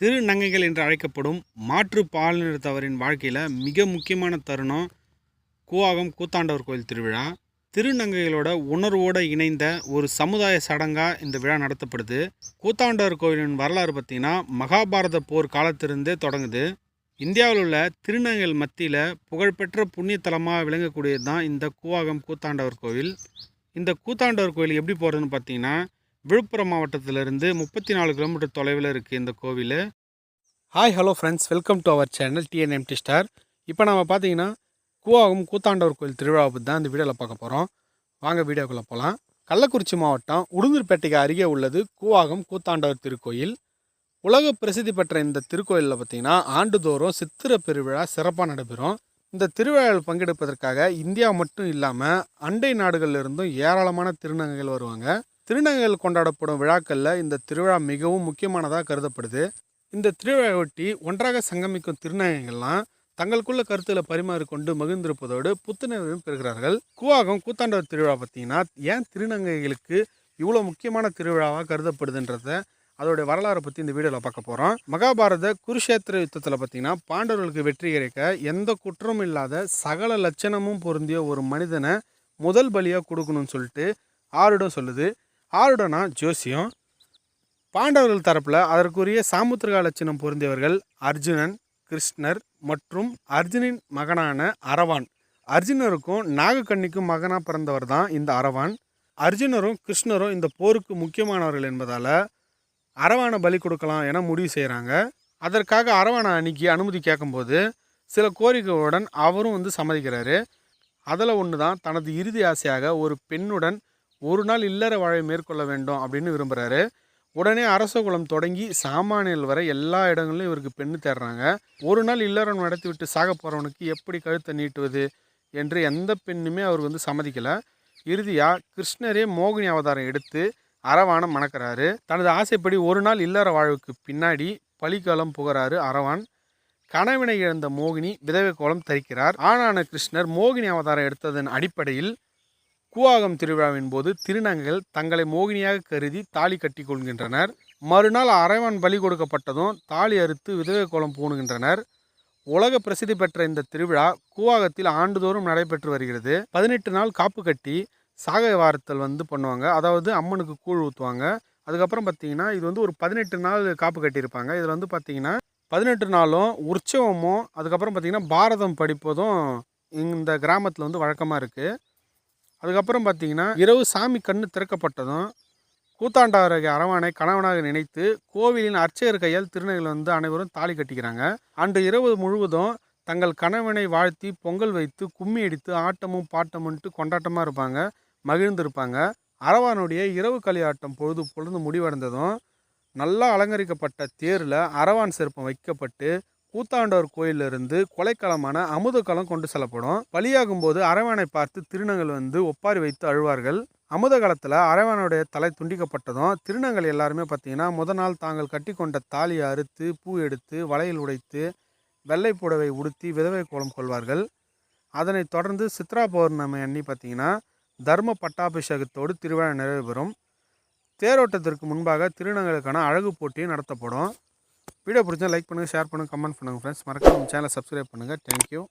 திருநங்கைகள் என்று அழைக்கப்படும் மாற்று பாலினத்தவரின் வாழ்க்கையில் மிக முக்கியமான தருணம் கூவாகம் கூத்தாண்டவர் கோயில் திருவிழா. திருநங்கைகளோட உணர்வோடு இணைந்த ஒரு சமுதாய சடங்காக இந்த விழா நடத்தப்படுது. கூத்தாண்டவர் கோயிலின் வரலாறு பார்த்திங்கன்னா மகாபாரத போர் காலத்திலிருந்தே தொடங்குது. இந்தியாவில் உள்ள திருநங்கைகள் மத்தியில் புகழ்பெற்ற புண்ணியத்தலமாக விளங்கக்கூடியது தான் இந்த கூவாகம் கூத்தாண்டவர் கோவில். இந்த கூத்தாண்டவர் கோயில் எப்படி போகிறதுன்னு பார்த்தீங்கன்னா விழுப்புரம் மாவட்டத்திலிருந்து முப்பத்தி நாலு கிலோமீட்டர் தொலைவில் இருக்குது இந்த கோவில். Hi hello friends welcome to our channel TNMT star இப்போ நம்ம பார்த்தீங்கன்னா கூவாகம் கூத்தாண்டவர் கோயில் திருவிழாவை பற்றி தான் இந்த வீடியோவில் பார்க்க போகிறோம் வாங்க வீடியோக்குள்ளே போகலாம் கள்ளக்குறிச்சி மாவட்டம் உடுந்தூர்பேட்டைக்கு அருகே உள்ளது கூவாகம் கூத்தாண்டவர் திருக்கோயில். உலக பிரசித்தி பெற்ற இந்த திருக்கோயிலில் பார்த்தீங்கன்னா ஆண்டுதோறும் சித்திர பெருவிழா சிறப்பாக நடைபெறும். இந்த திருவிழாவில் பங்கெடுப்பதற்காக இந்தியா மட்டும் இல்லாமல் அண்டை நாடுகளிலிருந்தும் ஏராளமான திருநங்கைகள் வருவாங்க. திருநங்கைகள் கொண்டாடப்படும் விழாக்களில் இந்த திருவிழா மிகவும் முக்கியமானதாக கருதப்படுது. இந்த திருவிழாவை ஒட்டி ஒன்றாக சங்கமிக்கும் திருநங்கைகள்லாம் தங்களுக்குள்ள கருத்துல பரிமாறிக்கொண்டு மகிழ்ந்திருப்பதோடு புத்துணர்வையும் பெறுகிறார்கள். கூவாகம் கூத்தாண்டவர் திருவிழா பார்த்தீங்கன்னா ஏன் திருநங்கைகளுக்கு இவ்வளோ முக்கியமான திருவிழாவாக கருதப்படுதுன்றத அதோடைய வரலாறை பற்றி இந்த வீடியோவில் பார்க்க போகிறோம் மகாபாரத குருஷேத்திர யுத்தத்தில் பார்த்தீங்கன்னா பாண்டவர்களுக்கு வெற்றி கிடைக்க எந்த குற்றமும் இல்லாத சகல லட்சணமும் பொருந்திய ஒரு மனிதனை முதல் பலியாக கொடுக்கணும்னு சொல்லிட்டு ஆருடம் சொல்லுது. ஆருடனா ஜோசியம் பாண்டவர்கள் தரப்பில் அதற்குரிய சாமுத்திரகா லட்சணம் பொருந்தியவர்கள் அர்ஜுனன் கிருஷ்ணர் மற்றும் அர்ஜுனின் மகனான அரவான். அர்ஜுனருக்கும் நாகக்கண்ணிக்கும் மகனாக பிறந்தவர் தான் இந்த அரவான். அர்ஜுனரும் கிருஷ்ணரும் இந்த போருக்கு முக்கியமானவர்கள் என்பதால் அரவானை பலி கொடுக்கலாம் என முடிவு செய்கிறாங்க அதற்காக அரவானை அன்னைக்கு அனுமதி கேட்கும்போது சில கோரிக்கைகளுடன் அவரும் வந்து சம்மதிக்கிறாரு. அதில் ஒன்று தான் தனது இறுதி ஆசையாக ஒரு பெண்ணுடன் ஒரு நாள் இல்லற வாழை மேற்கொள்ள வேண்டும் அப்படின்னு விரும்புகிறாரு உடனே அரச குலம் தொடங்கி சாமானியல் வரை எல்லா இடங்களிலும் இவருக்கு பெண்ணு தேடுறாங்க. ஒரு நாள் இல்லறம் நடத்தி விட்டு சாக போகிறவனுக்கு எப்படி கழுத்தை நீட்டுவது என்று எந்த பெண்ணுமே அவர் வந்து சம்மதிக்கலை. இறுதியாக கிருஷ்ணரே மோகினி அவதாரம் எடுத்து அரவானை மணக்கிறாரு. தனது ஆசைப்படி ஒரு நாள் இல்லற வாழ்வுக்கு பின்னாடி பலிக்காலம் புகிறாரு அரவான் கணவனை இழந்த மோகினி விதவை கோலம் தரிக்கிறார். ஆனான கிருஷ்ணர் மோகினி அவதாரம் எடுத்ததன் அடிப்படையில் கூவாகம் திருவிழாவின் போது திருநங்கைகள் தங்களை மோகினியாக கருதி தாலி கட்டி கொள்கின்றனர். மறுநாள் அரைவன் பலி கொடுக்கப்பட்டதும் தாலி அறுத்து விதவை கோலம் பூணுகின்றனர். உலக பிரசித்தி பெற்ற இந்த திருவிழா கூவாகத்தில் ஆண்டுதோறும் நடைபெற்று வருகிறது. பதினெட்டு நாள் காப்பு கட்டி சாகை வாரத்தல் வந்து பண்ணுவாங்க. அதாவது அம்மனுக்கு கூழ் ஊற்றுவாங்க அதுக்கப்புறம் பார்த்தீங்கன்னா இது வந்து ஒரு பதினெட்டு நாள் காப்பு கட்டியிருப்பாங்க. இதில் வந்து பார்த்தீங்கன்னா பதினெட்டு நாளும் உற்சவமும் அதுக்கப்புறம் பார்த்தீங்கன்னா பாரதம் படிப்பதும் இந்த கிராமத்தில் வந்து வழக்கமாக இருக்குது அதுக்கப்புறம் பார்த்தீங்கன்னா இரவு சாமி கண்ணு திறக்கப்பட்டதும் கூத்தாண்டாரக அரவானை கணவனாக நினைத்து கோவிலின் அர்ச்சகர் கையால் திருநகையில் வந்து அனைவரும் தாலி கட்டிக்கிறாங்க. அன்று இரவு முழுவதும் தங்கள் கணவனை வாழ்த்தி பொங்கல் வைத்து கும்மி அடித்து ஆட்டமும் பாட்டமுன்ட்டு கொண்டாட்டமாக இருப்பாங்க மகிழ்ந்திருப்பாங்க. அரவானுடைய இரவு களியாட்டம் பொழுது பொழுது முடிவடைந்ததும் நல்லா அலங்கரிக்கப்பட்ட தேரில் அரவான் சிற்பம் வைக்கப்பட்டு கூத்தாண்டவர் கோயிலிருந்து கொலைக்களமான அமுதக்களம் கொண்டு செல்லப்படும். பலியாகும் போது அரவானை பார்த்து திருநங்கள் வந்து ஒப்பாரி வைத்து அழுவார்கள். அமுத காலத்தில் அரவானுடைய தலை துண்டிக்கப்பட்டதும் திருநங்கள் எல்லாருமே பார்த்தீங்கன்னா முத நாள் தாங்கள் கட்டி கொண்ட தாலியை அறுத்து பூ எடுத்து வளையல் உடைத்து வெள்ளை புடவை உடுத்தி விதவை கோலம் கொள்வார்கள். அதனைத் தொடர்ந்து சித்ரா பௌர்ணமி அன்னி பார்த்தீங்கன்னா தர்ம பட்டாபிஷேகத்தோடு திருவிழா நிறைவு பெறும். தேரோட்டத்திற்கு முன்பாக திருநங்களுக்கான அழகு போட்டி நடத்தப்படும். வீடியோ பிடிச்சா லைக் பண்ணுங்கள் ஷேர் பண்ணுங்கள் கமெண்ட் பண்ணுங்கள் ஃப்ரெண்ட்ஸ் மறக்காம சேனலை சப்ஸ்கிரைப் பண்ணுங்கள் தேங்க்யூ